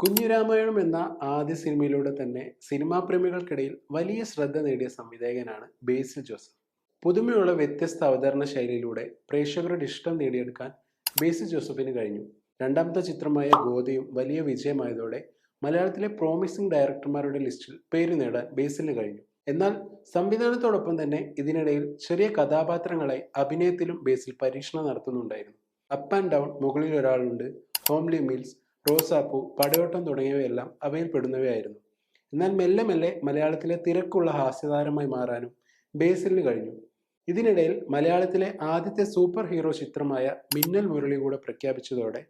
കുഞ്ഞുരാമായണം എന്ന ആദ്യ സിനിമയിലൂടെ തന്നെ സിനിമാ പ്രേമികൾക്കിടയിൽ വലിയ ശ്രദ്ധ നേടിയ സംവിധായകനാണ് ബേസിൽ ജോസഫ്. പുതുമയുള്ള വ്യത്യസ്ത അവതരണ ശൈലിയിലൂടെ പ്രേക്ഷകരുടെ ഇഷ്ടം നേടിയെടുക്കാൻ ബേസിൽ ജോസഫിന് കഴിഞ്ഞു. രണ്ടാമത്തെ ചിത്രമായ ഗോതയും വലിയ വിജയമായതോടെ മലയാളത്തിലെ പ്രോമിസിംഗ് ഡയറക്ടർമാരുടെ ലിസ്റ്റിൽ പേര് നേടാൻ ബേസിലിന് കഴിഞ്ഞു. എന്നാൽ സംവിധാനത്തോടൊപ്പം തന്നെ ഇതിനിടയിൽ ചെറിയ കഥാപാത്രങ്ങളായി അഭിനയത്തിലും ബേസിൽ പരീക്ഷണം നടത്തുന്നുണ്ടായിരുന്നു. അപ്പ് ആൻഡ് ഡൗൺ മുകളിൽ ഒരാളുണ്ട് ഹോംലി മീൽസ് റോസാപ്പൂ പടയോട്ടം തുടങ്ങിയവയെല്ലാം അവയിൽ പെടുന്നവയായിരുന്നു. എന്നാൽ മെല്ലെ മെല്ലെ മലയാളത്തിലെ തിരക്കുള്ള ഹാസ്യതാരമായി മാറാനും ബേസിലിന് കഴിഞ്ഞു. ഇതിനിടയിൽ മലയാളത്തിലെ ആദ്യത്തെ സൂപ്പർ ഹീറോ ചിത്രമായ മിന്നൽ മുരളി കൂടെ പ്രഖ്യാപിച്ചതോടെ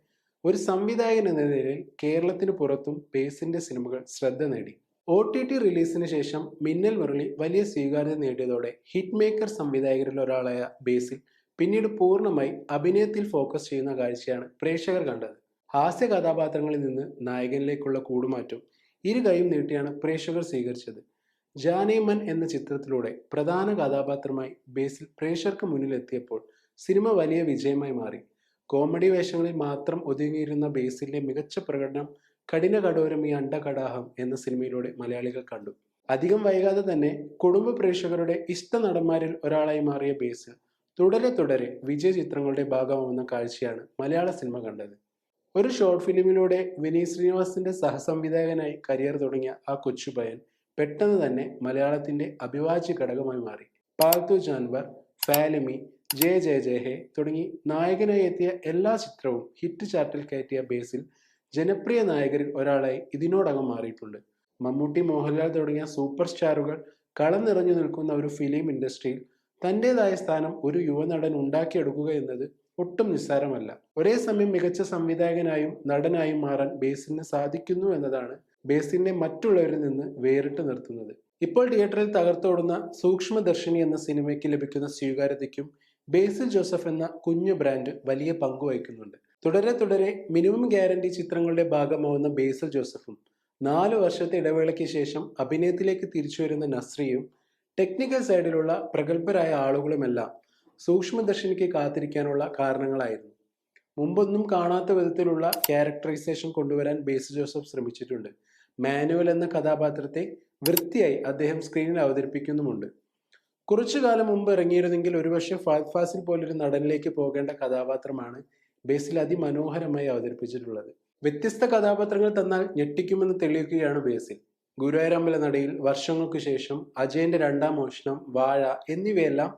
ഒരു സംവിധായകൻ എന്ന നിലയിൽ കേരളത്തിന് പുറത്തും ബേസിന്റെ സിനിമകൾ ശ്രദ്ധ നേടി. ഒ ടി ടി റിലീസിന് ശേഷം മിന്നൽ മുരളി വലിയ സ്വീകാര്യത നേടിയതോടെ ഹിറ്റ് മേക്കർ സംവിധായകരിൽ ഒരാളായ ബേസിൽ പിന്നീട് പൂർണമായി അഭിനയത്തിൽ ഫോക്കസ് ചെയ്യുന്ന കാഴ്ചയാണ് പ്രേക്ഷകർ കണ്ടത്. ഹാസ്യ കഥാപാത്രങ്ങളിൽ നിന്ന് നായകനിലേക്കുള്ള കൂടുമാറ്റം ഇരു കൈയും നീട്ടിയാണ് പ്രേക്ഷകർ സ്വീകരിച്ചത്. ജാനേമൻ എന്ന ചിത്രത്തിലൂടെ പ്രധാന കഥാപാത്രമായി ബേസിൽ പ്രേക്ഷകർക്ക് മുന്നിലെത്തിയപ്പോൾ സിനിമ വലിയ വിജയമായി മാറി. കോമഡി വേഷങ്ങളിൽ മാത്രം ഒതുങ്ങിയിരുന്ന ബേസിലിന്റെ മികച്ച പ്രകടനം കഠിന കടോരം ഈ അണ്ടകടാഹം എന്ന സിനിമയിലൂടെ മലയാളികൾ കണ്ടു. അധികം വൈകാതെ തന്നെ കുടുംബ പ്രേക്ഷകരുടെ ഇഷ്ട നടന്മാരിൽ ഒരാളായി മാറിയ ബേസിൽ തുടരെ തുടരെ വിജയ ചിത്രങ്ങളുടെ ഭാഗമാവുന്ന കാഴ്ചയാണ് മലയാള സിനിമ കണ്ടത്. ഒരു ഷോർട്ട് ഫിലിമിലൂടെ വിനീത് ശ്രീനിവാസിന്റെ സഹസംവിധായകനായി കരിയർ തുടങ്ങിയ ആ കൊച്ചുപയൻ പെട്ടെന്ന് തന്നെ മലയാളത്തിന്റെ അഭിവാജ്യ ഘടകമായി മാറി. പാൽത്തു ജാൻവർ ഫാലിമി ജയ ജയ ജയ തുടങ്ങി നായകനായി എത്തിയ എല്ലാ ചിത്രവും ഹിറ്റ് ചാർട്ടിൽ കയറ്റിയ ബേസിൽ ജനപ്രിയ നായകരിൽ ഒരാളായി ഇതിനോടകം മാറിയിട്ടുണ്ട്. മമ്മൂട്ടി മോഹൻലാൽ തുടങ്ങിയ സൂപ്പർ സ്റ്റാറുകൾ കളം നിറഞ്ഞു നിൽക്കുന്ന ഒരു ഫിലിം ഇൻഡസ്ട്രിയിൽ തന്റെതായ സ്ഥാനം ഒരു യുവനടൻ ഉണ്ടാക്കിയെടുക്കുക എന്നത് ഒട്ടും നിസ്സാരമല്ല. ഒരേ സമയം മികച്ച സംവിധായകനായും നടനായും മാറാൻ ബേസിന് സാധിക്കുന്നു എന്നതാണ് ബേസിനെ മറ്റുള്ളവരിൽ നിന്ന് വേറിട്ട് നിർത്തുന്നത്. ഇപ്പോൾ തിയേറ്ററിൽ തകർത്തോടുന്ന സൂക്ഷ്മദർശിനി എന്ന സിനിമയ്ക്ക് ലഭിക്കുന്ന സ്വീകാര്യതയ്ക്കും ബേസിൽ ജോസഫ് എന്ന കുഞ്ഞു ബ്രാൻഡ് വലിയ പങ്ക് വഹിക്കുന്നുണ്ട്. തുടരെ തുടരെ മിനിമം ഗ്യാരണ്ടി ചിത്രങ്ങളുടെ ഭാഗമാവുന്ന ബേസിൽ ജോസഫും നാലു വർഷത്തെ ഇടവേളയ്ക്ക് ശേഷം അഭിനയത്തിലേക്ക് തിരിച്ചു വരുന്ന നസ്രിയും ടെക്നിക്കൽ സൈഡിലുള്ള പ്രഗത്ഭരായ ആളുകളുമെല്ലാം സൂക്ഷ്മദർശിനിക്ക് കാത്തിരിക്കാനുള്ള കാരണങ്ങളായിരുന്നു. മുമ്പൊന്നും കാണാത്ത വിധത്തിലുള്ള ക്യാരക്ടറൈസേഷൻ കൊണ്ടുവരാൻ ബേസ് ജോസഫ് ശ്രമിച്ചിട്ടുണ്ട്. മാനുവൽ എന്ന കഥാപാത്രത്തെ വൃത്തിയായി അദ്ദേഹം സ്ക്രീനിൽ അവതരിപ്പിക്കുന്നുമുണ്ട്. കുറച്ചു കാലം മുമ്പ് ഇറങ്ങിയിരുന്നെങ്കിൽ ഒരുപക്ഷെ ഫാദ് ഫാസിൽ പോലൊരു നടനിലേക്ക് പോകേണ്ട കഥാപാത്രമാണ് ബേസിൽ അതിമനോഹരമായി അവതരിപ്പിച്ചിട്ടുള്ളത്. വ്യത്യസ്ത കഥാപാത്രങ്ങൾ തന്നാൽ ഞെട്ടിക്കുമെന്ന് തെളിയിക്കുകയാണ് ബേസിൽ. ഗുരുവായൂരമ്പല നടയിൽ വർഷങ്ങൾക്ക് ശേഷം അജയന്റെ രണ്ടാം മോഷണം വാഴ എന്നിവയെല്ലാം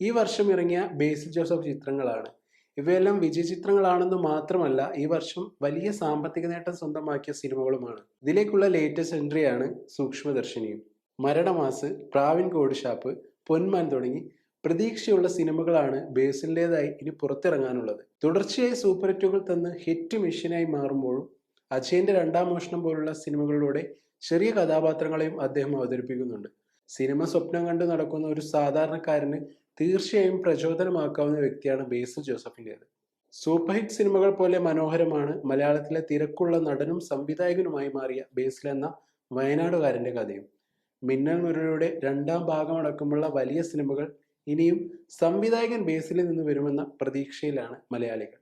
ഈ വർഷം ഇറങ്ങിയ ബേസിൽ ജോസഫ് ചിത്രങ്ങളാണ്. ഇവയെല്ലാം വിജയ ചിത്രങ്ങളാണെന്ന് മാത്രമല്ല ഈ വർഷം വലിയ സാമ്പത്തിക നേട്ടം സ്വന്തമാക്കിയ സിനിമകളുമാണ്. ഇതിലേക്കുള്ള ലേറ്റസ്റ്റ് എൻട്രിയാണ് സൂക്ഷ്മദർശിനിയും. മരണമാസ് പ്രാവിൻ കോഡ് ഷാപ്പ് പൊന്മാൻ തുടങ്ങി പ്രതീക്ഷയുള്ള സിനിമകളാണ് ബേസിലിന്റെതായി ഇനി പുറത്തിറങ്ങാനുള്ളത്. തുടർച്ചയായി സൂപ്പർ ഹിറ്റുകൾ തന്ന് ഹിറ്റ് മെഷീനായി മാറുമ്പോഴും അജയന്റെ രണ്ടാം മോഷണം പോലുള്ള സിനിമകളിലൂടെ ചെറിയ കഥാപാത്രങ്ങളെയും അദ്ദേഹം അവതരിപ്പിക്കുന്നുണ്ട്. സിനിമ സ്വപ്നം കണ്ടു നടക്കുന്ന ഒരു സാധാരണക്കാരന് തീർച്ചയായും പ്രചോദനമാക്കാവുന്ന വ്യക്തിയാണ് ബേസിൽ ജോസഫിന്റെത്. സൂപ്പർ ഹിറ്റ് സിനിമകൾ പോലെ മനോഹരമാണ് മലയാളത്തിലെ തിരക്കുള്ള നടനും സംവിധായകനുമായി മാറിയ ബേസിൽ എന്ന വയനാടുകാരന്റെ കഥയും. മിന്നൽ മുരളിയുടെ രണ്ടാം ഭാഗമടക്കമുള്ള വലിയ സിനിമകൾ ഇനിയും സംവിധായകൻ ബേസിൽ നിന്ന് വരുമെന്ന പ്രതീക്ഷയിലാണ് മലയാളികൾ.